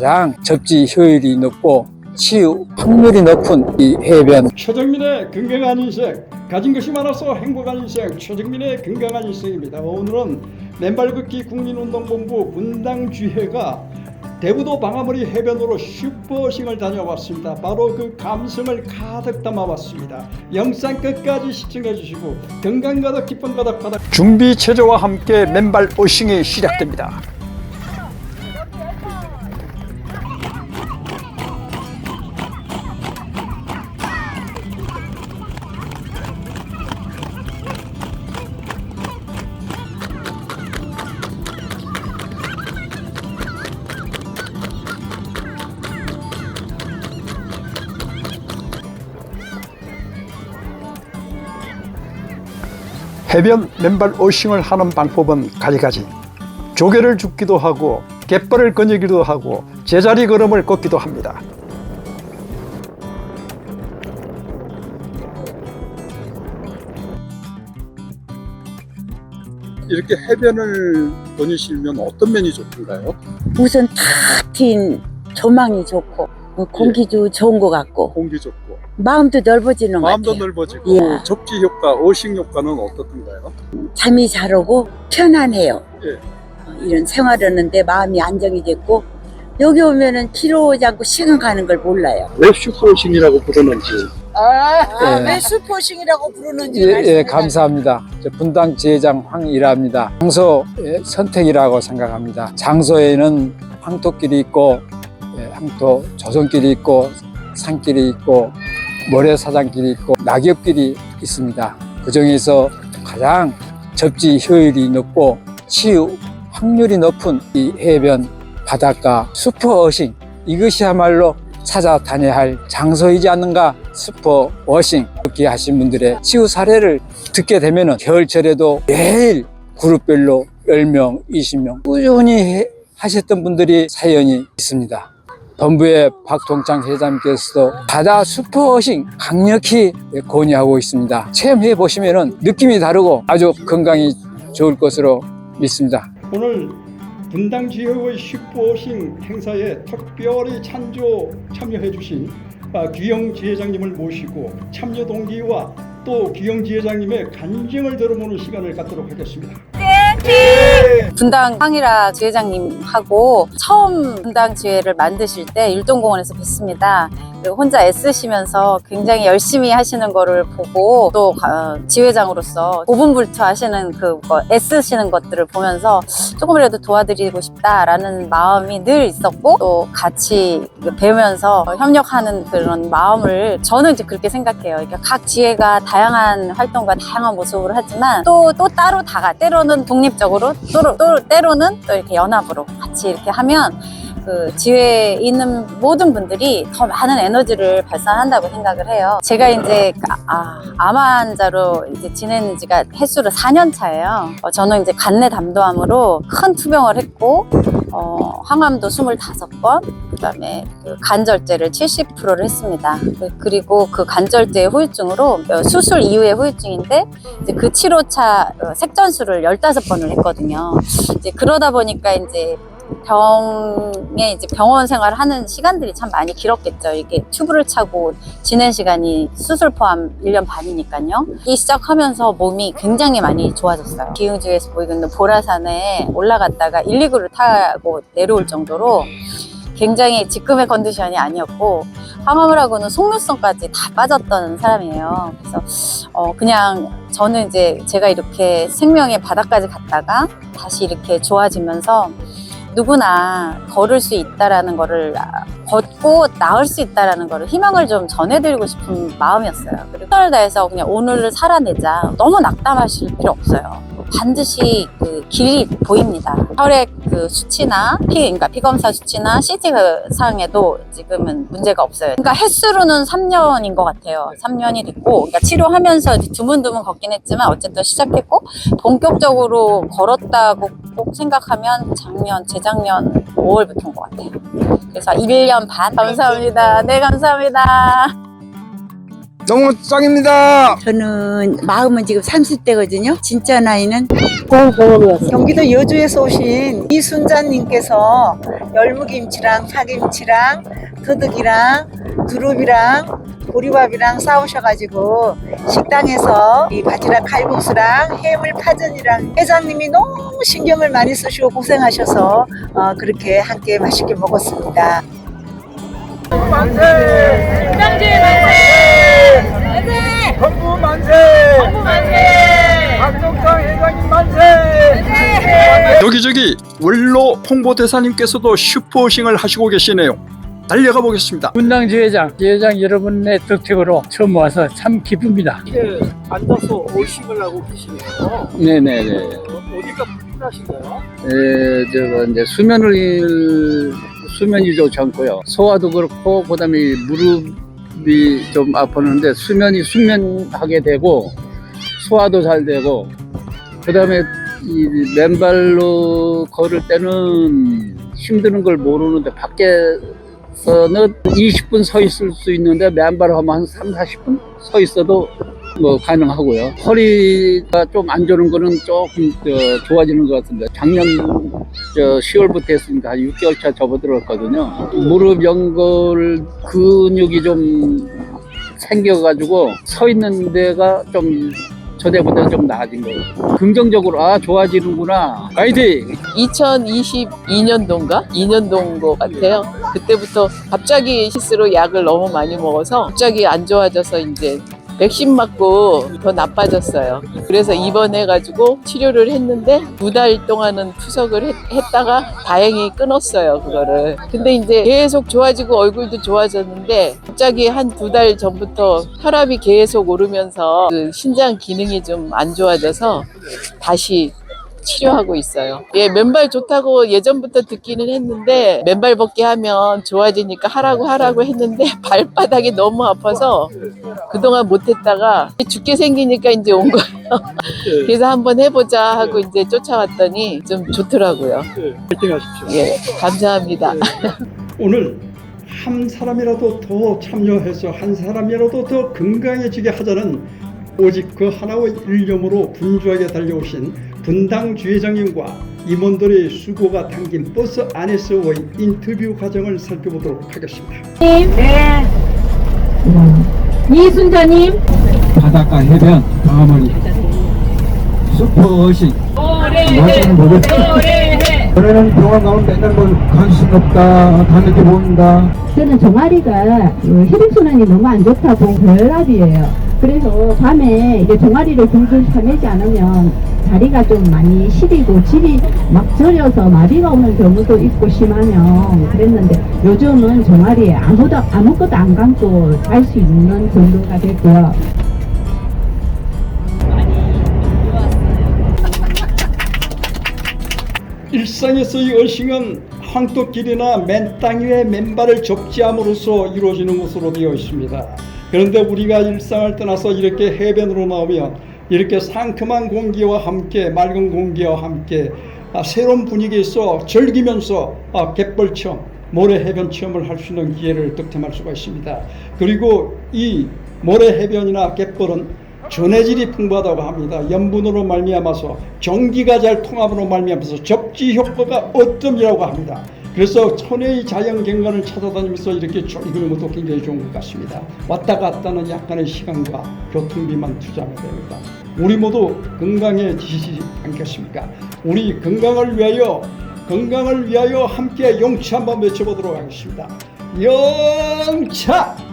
가장 접지 효율이 높고 치유 확률이 높은 이 해변 최정민의 건강한 인생 가진 것이 많아서 행복한 인생 최정민의 건강한 인생입니다. 오늘은 맨발 걷기 국민운동본부 분당주회가 대부도 방아머리 해변으로 슈퍼싱을 다녀왔습니다. 바로 그 감성을 가득 담아봤습니다. 영상 끝까지 시청해 주시고 건강 가득 기쁨 가득 가득 준비 체조와 함께 맨발 어싱이 시작됩니다. 해변 맨발 어싱을 하는 방법은 가지가지. 조개를 줍기도 하고 갯벌을 거니기도 하고 제자리 걸음을 걷기도 합니다. 이렇게 해변을 거니시면 어떤 면이 좋던가요? 우선 탁 트인 조망이 좋고 뭐 공기도 좋은 것 같고 공기 좋고 마음도 넓어지는 것 마음도 같아요. 넓어지고 예. 접지 효과, 어식 효과는 어떻던가요? 잠이 잘 오고 편안해요. 예. 어, 이런 생활하는데 마음이 안정이 됐고 여기 오면은 피로하지 않고 시간 가는 걸 몰라요. 왜 슈퍼어싱이라고 부르는지 아, 예. 왜 슈퍼싱이라고 부르는지 예, 예, 말씀해 감사합니다. 저 분당 지회장 황일합니다. 장소의 선택이라고 생각합니다. 장소에는 황토길이 있고, 예, 황토 조성길이 있고, 산길이 있고, 모래사장길이 있고, 낙엽길이 있습니다. 그 중에서 가장 접지 효율이 높고 치유 확률이 높은 이 해변, 바닷가, 슈퍼어싱 이것이야말로 찾아다녀야 할 장소이지 않는가 슈퍼 워싱 그렇게 하신 분들의 치유 사례를 듣게 되면은 겨울철에도 매일 그룹별로 10명, 20명 꾸준히 해- 하셨던 분들이 사연이 있습니다. 본부의 박동창 회장님께서도 바다 슈퍼워싱 강력히 권유하고 있습니다. 체험해 보시면은 느낌이 다르고 아주 건강이 좋을 것으로 믿습니다. 오늘 분당 지역의 슈퍼싱 행사에 특별히 찬조 참여해 주신 아, 규영 지회장님을 모시고 참여 동기와 또 규영 지회장님의 간증을 들어보는 시간을 갖도록 하겠습니다. 분당 황이라 지회장님하고 처음 분당 지회를 만드실 때 율동공원에서 뵀습니다. 그리고 혼자 애쓰시면서 굉장히 열심히 하시는 거를 보고 또 어, 지회장으로서 고분불투 하시는 그뭐 애쓰시는 것들을 보면서 조금이라도 도와드리고 싶다라는 마음이 늘 있었고 또 같이 배우면서 협력하는 그런 마음을 저는 이제 그렇게 생각해요. 그러니까 각 지회가 다양한 활동과 다양한 모습으로 하지만 또또 따로 다가 때로는 독립적으로 또, 또 때로는 또 이렇게 연합으로 같이 이렇게 하면 그 지회에 있는 모든 분들이 더 많은 에너지를 발산한다고 생각을 해요. 제가 이제 아, 암 환자로 이제 지낸 지가 횟수로 4년 차예요. 어, 저는 이제 간내 담도암으로 큰 투병을 했고 어, 항암도 25번, 그다음에 그 간절제를 70%를 했습니다. 그- 그리고 그 간절제 후유증으로 어, 수술 이후의 후유증인데 이제 그 치료차 어, 색전수를 15번을 했거든요. 이제 그러다 보니까 이제 병에 이제 병원 생활을 하는 시간들이 참 많이 길었겠죠. 이게 튜브를 차고 지낸 시간이 수술 포함 1년 반이니까요. 이 시작하면서 몸이 굉장히 많이 좋아졌어요. 기흥주에서 보이고 있는 보라산에 올라갔다가 1, 2구를 타고 내려올 정도로 굉장히 지금의 컨디션이 아니었고 항암을 하고는 속눈썹까지 다 빠졌던 사람이에요. 그래서 어 그냥 저는 이제 제가 이렇게 생명의 바닥까지 갔다가 다시 이렇게 좋아지면서 누구나 걸을 수 있다라는 거를 아, 걷고 나을 수 있다라는 거를 희망을 좀 전해드리고 싶은 마음이었어요. 그리고 최선을 다해서 그냥 오늘을 살아내자. 너무 낙담하실 필요 없어요. 반드시 그 길이 보입니다. 혈액 그 수치나 피, 그러니까 피검사 수치나 CT 그 상에도 지금은 문제가 없어요. 그러니까 횟수로는 3년인 것 같아요. 3년이 됐고, 그러니까 치료하면서 드문드문 걷긴 했지만 어쨌든 시작했고 본격적으로 걸었다고 꼭 생각하면 작년, 재작년 5월부터인 것 같아요. 그래서 1년 반. 감사합니다. 네, 감사합니다. 너무 짱입니다. 저는 마음은 지금 30대거든요. 진짜 나이는 경기도 여주에서 오신 이순자님께서 열무김치랑 파김치랑 더덕이랑 두릅이랑 보리밥이랑 싸우셔가지고 식당에서 이 바지락 칼국수랑 해물 파전이랑 회장님이 너무 신경을 많이 쓰시고 고생하셔서 어, 그렇게 함께 맛있게 먹었습니다. 건부 만세. 건부 만세. 박동강 회장님 만세. 여기저기 원로 홍보대사님께서도 슈퍼싱을 하시고 계시네요. 달려가 보겠습니다. 분당 지회장, 지회장 여러분의 덕택으로 처음 와서 참 기쁩니다. 앉아서 오식을 하고 계시네요. 네네네. 어디가 불편하신가요? 에, 저거 이제 수면을 일- 수면이 좀 젊고요. 소화도 그렇고 그다음에 이 무릎이 좀 아프는데 수면이 숙면하게 되고 소화도 잘 되고 그다음에 이 맨발로 걸을 때는 힘드는 걸 모르는데 밖에서는 20분 서 있을 수 있는데 맨발로 하면 한 3, 40분 서 있어도 뭐 가능하고요. 허리가 좀 안 좋은 거는 조금 저, 좋아지는 것 같은데 작년 저 10월부터 했으니까 한 6개월 차 접어들었거든요. 무릎 연골 근육이 좀 생겨가지고 서 있는 데가 좀 저때보다 좀 나아진 거예요. 긍정적으로 아 좋아지는구나. 화이팅! 2022년도인가? 2년도인 것 같아요. 그때부터 갑자기 실수로 약을 너무 많이 먹어서 갑자기 안 좋아져서 이제 백신 맞고 더 나빠졌어요. 그래서 입원해가지고 치료를 했는데 두 달 동안은 투석을 했, 했다가 다행히 끊었어요, 그거를. 근데 이제 계속 좋아지고 얼굴도 좋아졌는데 갑자기 한 두 달 전부터 혈압이 계속 오르면서 그 신장 기능이 좀 안 좋아져서 다시 치료하고 있어요. 예, 맨발 좋다고 예전부터 듣기는 했는데 맨발 벗기 하면 좋아지니까 하라고 하라고 했는데 발바닥이 너무 아파서 그동안 못했다가 죽게 생기니까 이제 온 거예요. 그래서 한번 해보자 하고 이제 쫓아왔더니 좀 좋더라고요. 파이팅 하십시오. 예, 감사합니다. 오늘 한 사람이라도 더 참여해서 한 사람이라도 더 건강해지게 하자는 오직 그 하나의 일념으로 분주하게 달려오신 분당 주회장님과 임원들의 수고가 담긴 버스 안에서의 인터뷰 과정을 살펴보도록 하겠습니다. 이순자님. 바닷가 해변 방아머리 슈퍼 어식 멋있는 모델 그러는 병원 가면 맨날 뭐 관심 없다 다 늦게 본다. 저는 종아리가 어, 혈액순환이 너무 안 좋다고 결합이에요. 그래서 밤에 이제 종아리를 굴굴펴내지 않으면 다리가 좀 많이 시리고 질이 막 저려서 마비가 오는 경우도 있고 심하면 그랬는데 요즘은 종아리에 아무도 아무것도 안 감고 잘수 있는 정도가 됐고요. 일상에서의 어싱은 황토길이나 맨땅 위에 맨발을 접지함으로써 이루어지는 것으로 되어 있습니다. 그런데 우리가 일상을 떠나서 이렇게 해변으로 나오면 이렇게 상큼한 공기와 함께 맑은 공기와 함께 아, 새로운 분위기에서 즐기면서 아, 갯벌 체험, 모래 해변 체험을 할 수 있는 기회를 득템할 수가 있습니다. 그리고 이 모래 해변이나 갯벌은 전해질이 풍부하다고 합니다. 염분으로 말미암아서 전기가 잘 통함으로 말미암아서 접지 효과가 어점이라고 합니다. 그래서 천혜의 자연 경관을 찾아다니면서 이렇게 즐기는 것도 굉장히 좋은 것 같습니다. 왔다 갔다 는 약간의 시간과 교통비만 투자하면 됩니다. 우리 모두 건강해지시지 않겠습니까? 우리 건강을 위하여 건강을 위하여 함께 용차 한번 외쳐보도록 하겠습니다. 영차!